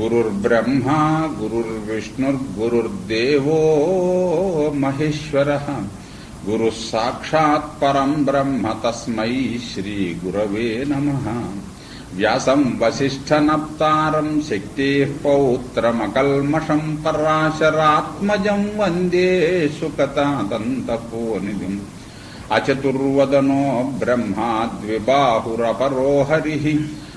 గురుర్బ్రహ్మా గురుర్విష్ణుర్గురుర్దేవో మహేశ్వర. గురు సాక్షాత్ పరం బ్రహ్మ తస్మై శ్రీగురవే నమ. వ్యాసం వసిష్ఠనప్తారం శక్తిः పౌత్రమకల్మషం పరాశరాత్మజం వందే సుకతాదంతపోనిధిం అచతుర్వదనో బ్రహ్మా ద్విబాహురపరో హరిः.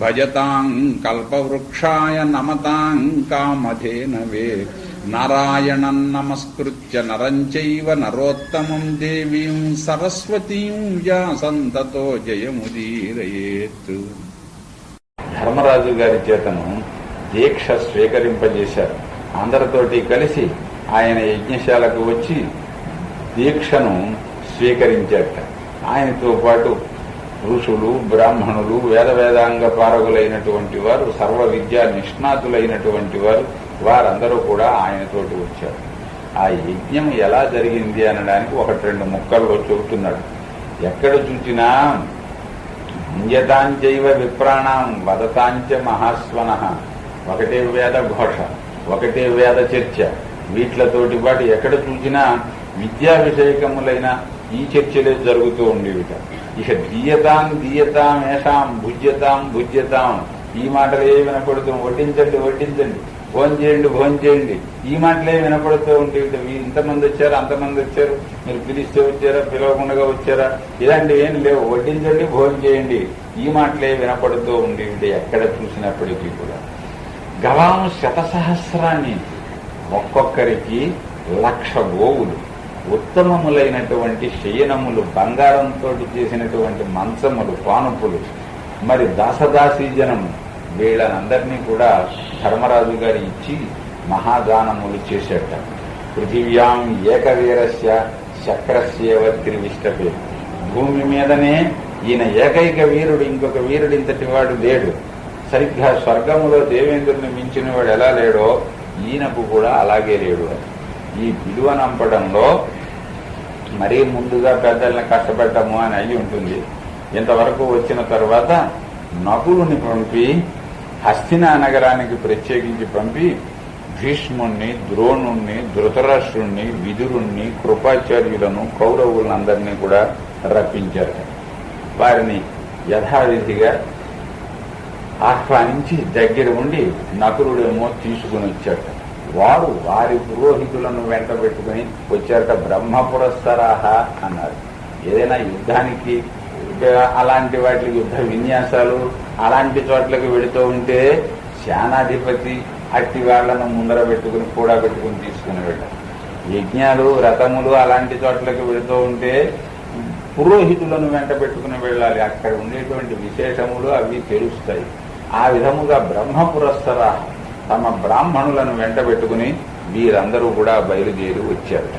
భజతాం కల్పవృక్షాయ నమతాం కామధేనవే. నారాయణం నమస్కృత్య నరంచైవ నరోత్తమం దేవీం సరస్వతీం వ్యాసంతతో జయముదీరయేత్. ధర్మరాజు గారి చేతను దీక్ష స్వీకరింపజేశారు. అందరితోటి కలిసి ఆయన యజ్ఞశాలకు వచ్చి దీక్షను స్వీకరించాట ఆయనతో పాటు ఋషులు బ్రాహ్మణులు వేద వేదాంగ పారగులైనటువంటి వారు సర్వ విద్యా నిష్ణాతులైనటువంటి వారు వారందరూ కూడా ఆయనతోటి వచ్చారు. ఆ యజ్ఞం ఎలా జరిగింది అనడానికి ఒకటి రెండు ముక్కల్లో చెబుతున్నాడు. ఎక్కడ చూచినా ముంజతాంచైవ విప్రాణం వదతాంచ మహాస్వన. ఒకటే వేద ఘోష ఒకటే వేద చర్చ. వీటిలతోటి పాటు ఎక్కడ చూసినా విద్యా విషయకములైన ఈ చర్చలే జరుగుతూ ఉండేవిట. ఇక దీయతాం దీయతాం ఏషాం భుజ్యతాం భుజ్యతాం. ఈ మాటలే వినపడుతూ వడ్డించండి వడ్డించండి. భోజనం చేయండి భోజనం చేయండి. ఈ మాటలే వినపడుతూ ఉండేవి వీ- ఇంతమంది వచ్చారు? అంతమంది వచ్చారు? మీరు పిలిస్తే వచ్చారా? పిలవకుండా వచ్చారా? ఇలాంటివి ఏం లేవు. వడ్డించండి భోజనం చేయండి. ఈ మాటలే వినపడుతూ ఉండేవి ఎక్కడ చూసినప్పటికీ కూడా. గవాం శతసహస్రాన్ని ఒక్కొక్కరికి లక్ష గోవులు. ఉత్తమములైనటువంటి శయనములు బంగారంతో చేసినటువంటి మంచములు పానుపులు మరి దాసదాసీ జనము వీళ్ళనందరినీ కూడా ధర్మరాజు గారి ఇచ్చి మహాదానములు చేసేట. పృథివ్యాం ఏకవీరస్య చక్రస్యేవ త్రివిష్టపే. భూమి మీదనే ఈయన ఏకైక వీరుడు ఇంకొక వీరుడు ఇంతటి వాడు లేడు. సరిగ్గా స్వర్గములో దేవేంద్రుని మించిన వాడు ఎలా లేడో ఈయనకు కూడా అలాగే లేడు అని ఈ విలువ నంపడంలో మరీ ముందుగా పెద్దల్ని కష్టపెట్టము అని అయి ఉంటుంది. ఇంతవరకు వచ్చిన తర్వాత నకులుని పంపి హస్తినా నగరానికి ప్రత్యేకించి పంపి భీష్ముణ్ణి ద్రోణుణ్ణి ధృతరాష్ట్రుణ్ణి విదురుణ్ణి కృపాచార్యులను కౌరవులందరినీ కూడా రప్పించారు వారిని యథావిధిగా ఆహ్వానించి దగ్గర ఉండి నకులుడేమో తీసుకుని వచ్చాడు వారు వారి పురోహితులను వెంట పెట్టుకుని వచ్చారట బ్రహ్మ పురస్సరాహ అన్నారు. ఏదైనా యుద్ధానికి అలాంటి వాటి యుద్ధ విన్యాసాలు అలాంటి చోట్లకి వెళుతూ ఉంటే శానాధిపతి అట్టి వాళ్ళను ముందర పెట్టుకుని కూడా పెట్టుకుని తీసుకుని వెళ్ళారు యజ్ఞాలు రథములు అలాంటి చోట్లకి వెళుతూ ఉంటే పురోహితులను వెంట పెట్టుకుని వెళ్ళాలి. అక్కడ ఉండేటువంటి విశేషములు అవి తెలుస్తాయి. ఆ విధముగా బ్రహ్మ పురస్సర తమ బ్రాహ్మణులను వెంట పెట్టుకుని వీరందరూ కూడా బయలుదేరి వచ్చారు.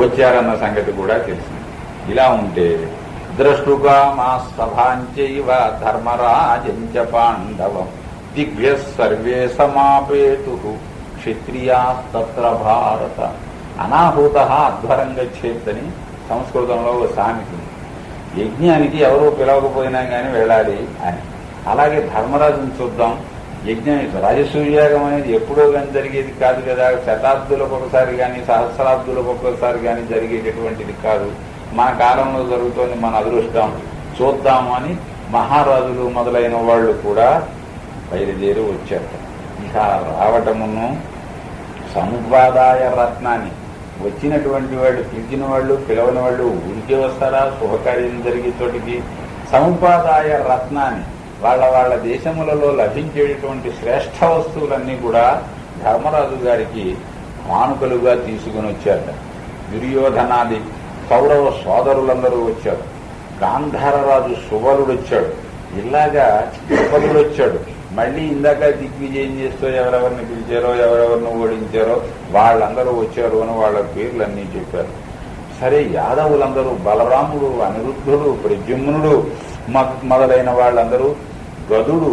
వచ్చారన్న సంగతి కూడా తెలిసింది ఇలా ఉంటే ద్రష్టుగా మా సభాంచైవ ధర్మరాజంచ పాండవం దిగ్భ్య సర్వే సమాపేతు క్షత్రియాస్తత్ర భారత. అనాహూత అధ్వరం గచ్చేత్తని సంస్కృతంలో ఒక సామెత యజ్ఞానికి ఎవరూ పిలవకపోయినా కానీ వెళ్ళాలి అని. అలాగే ధర్మరాజుని చూద్దాం. యజ్ఞం రాజసూయాగం అనేది ఎప్పుడో కానీ జరిగేది కాదు కదా. శతాబ్దులకు ఒకసారి కానీ సహస్రాబ్దులకు ఒక్కొక్కసారి కానీ జరిగేటటువంటిది కాదు. మన కాలంలో జరుగుతోంది మన అదృష్టం. చూద్దాము అని మహారాజులు మొదలైన వాళ్ళు కూడా బయలుదేరి వచ్చారు ఇక రావటమును సముపాదాయ రత్నాన్ని వచ్చినటువంటి వాళ్ళు పిలిచిన వాళ్ళు పిలవని వాళ్ళు ఊరికే వస్తారా శుభకార్యం జరిగే చోటికి సముపాదాయ రత్నాన్ని వాళ్ళ వాళ్ళ దేశములలో లభించేటటువంటి శ్రేష్ఠ వస్తువులన్నీ కూడా ధర్మరాజు గారికి మానుకలుగా తీసుకుని వచ్చారట. దుర్యోధనాది కౌరవ సోదరులందరూ వచ్చారు. గాంధారరాజు సుబలుడు వచ్చాడు. ఇలాగా సుబలుడు వచ్చాడు. మళ్ళీ ఇందాక దిగ్విజయం చేస్తూ ఎవరెవరిని పిలిచారో ఎవరెవరిని ఓడించారో వాళ్ళందరూ వచ్చారు అని వాళ్ళ పేర్లన్నీ చెప్పారు. సరే యాదవులందరూ బలరాముడు అనిరుద్ధుడు ప్రద్యుమ్నుడు మ- మొదలైన వాళ్ళందరూ గదుడు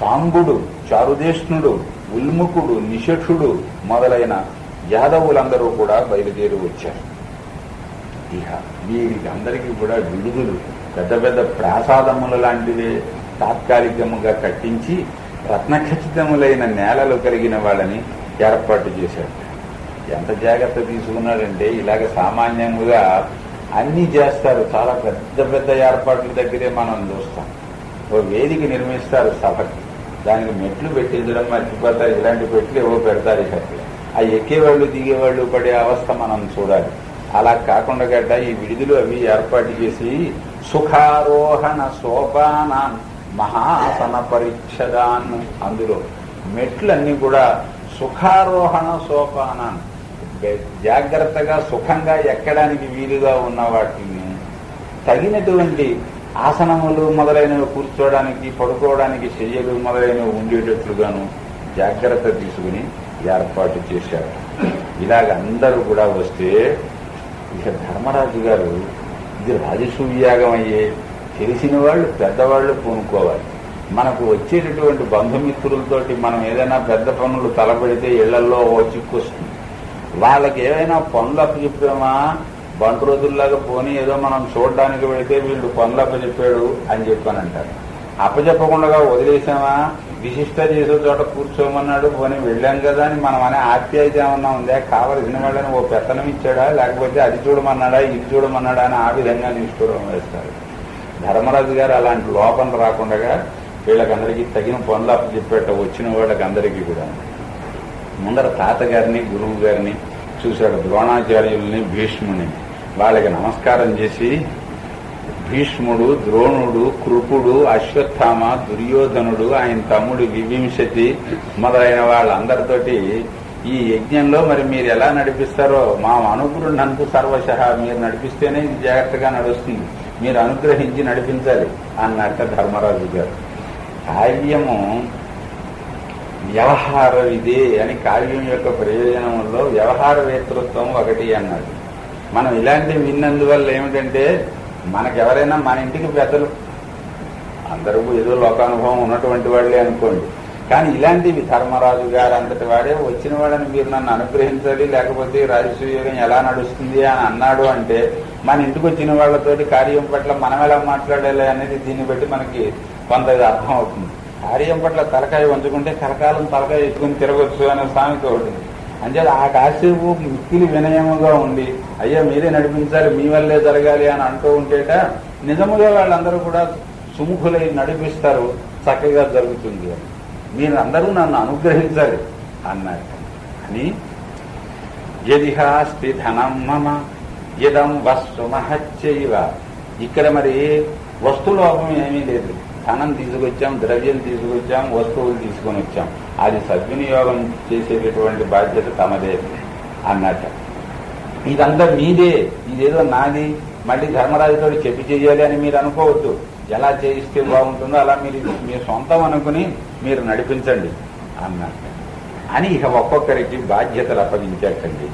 సాంబుడు చారుదేష్ణుడు ఉల్ముకుడు నిషఠుడు మొదలైన యాదవులందరూ కూడా బయలుదేరి వచ్చారు. ఇక వీరికి అందరికీ కూడా విడుదలు పెద్ద పెద్ద ప్రాసాదముల లాంటివే తాత్కాలికముగా కట్టించి రత్నఖచితములైన నేలలు కలిగిన వాళ్ళని ఏర్పాటు చేశారు. ఎంత జాగ్రత్త తీసుకున్నాడంటే ఇలాగ సామాన్యంగా అన్ని చేస్తారు. చాలా పెద్ద పెద్ద ఏర్పాట్ల దగ్గరే మనం చూస్తాం. ఓ వేదిక నిర్మిస్తారు సభకి. దానికి మెట్లు పెట్టించడం మర్చిపోతారు. ఇలాంటి మెట్లు ఏవో పెడతారు ఇక్కడికి ఆ ఎక్కేవాళ్ళు దిగేవాళ్ళు పడే అవస్థ మనం చూడాలి. అలా కాకుండా గడ్డ ఈ విడుదలు అవి ఏర్పాటు చేసి సుఖారోహణ సోపానాన్ మహాసన పరీక్షదాన్ అందులో. మెట్లన్నీ కూడా సుఖారోహణ సోపానాన్. జాగ్రత్తగా సుఖంగా ఎక్కడానికి వీలుగా ఉన్న వాటిని తగినటువంటి ఆసనములు మొదలైనవి కూర్చోవడానికి పడుకోవడానికి చెయ్యలు మొదలైనవి ఉండేటట్లుగాను జాగ్రత్త తీసుకుని ఏర్పాటు చేశారు. ఇలాగ అందరూ కూడా వస్తే ఇక ధర్మరాజు గారు ఇది రాజసూయాగం అయ్యే తెలిసిన వాళ్ళు పెద్దవాళ్ళు పూనుకోవాలి. మనకు వచ్చేటటువంటి బంధుమిత్రులతోటి మనం ఏదైనా పెద్ద పనులు తలపెడితే ఇళ్ళలో ఓ చిక్కొస్తుంది వాళ్ళకి ఏమైనా పనులు అప్పచెప్పామా? బంటు రోజుల్లాగా పోనీ ఏదో మనం చూడడానికి వెళితే వీళ్ళు పనులు అప్పచెప్పాడు అని చెప్పానంటారు. అప్పచెప్పకుండా వదిలేసామా? విశిష్ట చేసే చోట కూర్చోమన్నాడు పోనీ వెళ్ళాం కదా అని మనం అనే ఆప్యాయత ఏమన్నా ఉందా? కావలసిన వాళ్ళని ఓ పెత్తనం ఇచ్చాడా? లేకపోతే అది చూడమన్నాడా ఇది చూడమన్నాడా అని ఆ విధంగా నిష్ఠూరం వేస్తారు. ధర్మరాజు గారు అలాంటి లోపం రాకుండా వీళ్ళకందరికీ తగిన పనులు అప్పచెప్పేట వచ్చిన వాళ్ళకి అందరికీ కూడా. ముందర తాతగారిని గురువు గారిని చూశాడు ద్రోణాచార్యుల్ని భీష్ముని. వాళ్ళకి నమస్కారం చేసి భీష్ముడు ద్రోణుడు కృపుడు అశ్వత్థామ దుర్యోధనుడు ఆయన తమ్ముడు విభింశతి మొదలైన వాళ్ళందరితోటి ఈ యజ్ఞంలో మరి మీరు ఎలా నడిపిస్తారో మా అనుగ్రహంకు సర్వశ మీరు నడిపిస్తేనే ఇది జాగ్రత్తగా నడుస్తుంది. మీరు అనుగ్రహించి నడిపించాలి అన్నట్ట ధర్మరాజు గారు. కార్యము వ్యవహార విధి అని కావ్యం యొక్క ప్రయోజనంలో వ్యవహార వేతృత్వం ఒకటి అన్నాడు. మనం ఇలాంటివి విన్నందువల్ల ఏమిటంటే మనకెవరైనా మన ఇంటికి పెద్దలు. అందరూ ఏదో లోకానుభవం ఉన్నటువంటి వాళ్ళే అనుకోండి. కానీ ఇలాంటివి ధర్మరాజు గారు అంతటి వాడే వచ్చిన వాళ్ళని మీరు నన్ను అనుగ్రహించాలి లేకపోతే రాజసూయోగం ఎలా నడుస్తుంది అని అన్నాడు అంటే మన ఇంటికి వచ్చిన వాళ్ళతోటి కార్యం పట్ల మనం ఎలా మాట్లాడాలి అనేది దీన్ని బట్టి మనకి కొంత అర్థం అవుతుంది. కార్యం పట్ల తలకాయ వంచుకుంటే కలకాలం తలకాయ ఎత్తుకుని తిరగొచ్చు అనే సామెత ఒకటి అంచేది ఆ కాసేపు మిక్కిలి వినయముగా ఉండి అయ్యా మీరే నడిపించాలి మీ వల్లే జరగాలి అని అంటూ ఉంటేట నిజముగా వాళ్ళందరూ కూడా సుముఖులై నడిపిస్తారు చక్కగా జరుగుతుంది అని. మీరు అందరూ నన్ను అనుగ్రహించాలి అన్నారు. అని యదిహాస్తి ధనం మమ ఇదం వస్తు మహచ్చైవ. ఇక్కడ మరి వస్తులోపం ఏమీ లేదు. ధనం తీసుకొచ్చాం ద్రవ్యం తీసుకొచ్చాం వస్తువులు తీసుకొని వచ్చాం. అది సద్వినియోగం చేసేటటువంటి బాధ్యత తమదే అన్నట్ట. ఇదంతా మీదే. ఇదేదో నాది. మళ్ళీ ధర్మరాజుతో చెప్పి చేయాలి అని మీరు అనుకోవద్దు. ఎలా చేయిస్తే బాగుంటుందో అలా మీరు మీ సొంతం అనుకుని మీరు నడిపించండి అన్నట్టు. అని ఇక ఒక్కొక్కరికి బాధ్యతలు అప్పగించేటండి.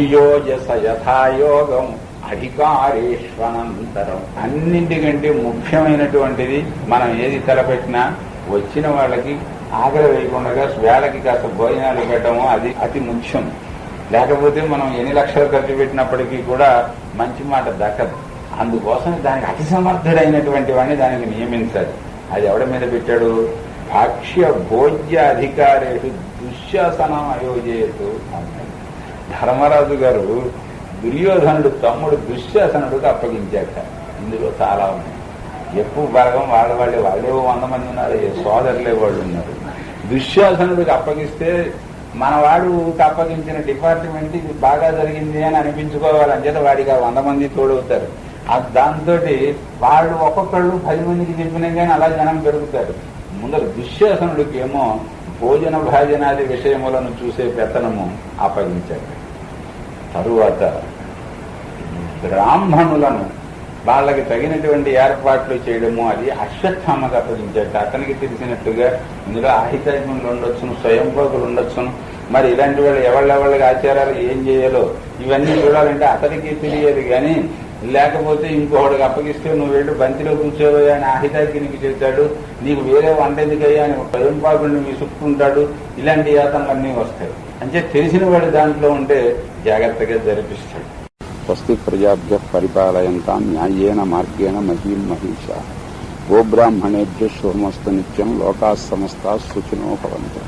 యుయోజస యథాయోగం. అధికారేశ్వనంతరం అన్నింటికంటే ముఖ్యమైనటువంటిది మనం ఏది తలపెట్టినా వచ్చిన వాళ్ళకి ఆకలి వేయకుండా వేళకి కాస్త భోజనాలు పెట్టడము అది అతి ముఖ్యం. లేకపోతే మనం ఎన్ని లక్షలు ఖర్చు పెట్టినప్పటికీ కూడా మంచి మాట దక్కదు. అందుకోసం దానికి అతి సమర్థుడైనటువంటి వాడిని దానికి నియమించాలి. అది ఎవడి మీద పెట్టాడు? భక్ష్య భోజ్య అధికారేషు దుశ్శాసనం అయోజేతు ధర్మరాజు గారు దుర్యోధనుడు తమ్ముడు దుశ్శాసనుడికి అప్పగించాక ఇందులో చాలా ఉన్నాయి. ఎక్కువ బలగం వాళ్ళ వాళ్ళే వాళ్ళేవో వంద మంది ఉన్నారు సోదరులే వాళ్ళు ఉన్నారు. దుశ్శాసనుడికి అప్పగిస్తే మన వాడుకి అప్పగించిన డిపార్ట్మెంట్ ఇది బాగా జరిగింది అని అనిపించుకోవాలి అంచేత వాడికి వంద మంది తోడవుతారు. దాంతో వాళ్ళు ఒక్కొక్కళ్ళు పది మందికి చెప్పినా కానీ అలా జనం పెరుగుతారు. ముందర దుశ్శాసనుడికి ఏమో భోజన భాజనాది విషయములను చూసే పెత్తనము అప్పగించాడు తరువాత బ్రాహ్మణులను వాళ్ళకి తగినటువంటి ఏర్పాట్లు చేయడము అది అశ్వత్థామకు అప్పగించాడు అతనికి తెలిసినట్టుగా ఇందులో ఆహితాజ్ఞులు ఉండొచ్చును స్వయంభోగులు ఉండొచ్చును. మరి ఇలాంటి వాళ్ళు ఎవళ్ళెవళ్ళకి ఆచారాలు ఏం చేయాలో ఇవన్నీ చూడాలంటే అతనికి తెలియదు కానీ లేకపోతే ఇంకోడికి అప్పగిస్తే నువ్వు వెళ్ళి బంతిలో కూర్చోవయ్యా అని ఆహితాగ్నికి చెబుతాడు నీకు వేరే వంట ఎందుకయ్యా అని స్వయంపాకుడిని విసుక్కుంటాడు. ఇలాంటి యాతనలన్నీ వస్తాయి. అంటే తెలిసిన వాడు దాంట్లో ఉంటే జాగ్రత్తగా జరిపిస్తాడు. స్వస్తి ప్రజాభ్య పరిపాలయంతా న్యాయేన మార్గేణ మహీం మహిష గోబ్రాహ్మణేభ్య శుభమస్తు నిత్యం లోకా సమస్త సుఖినో భవంతు.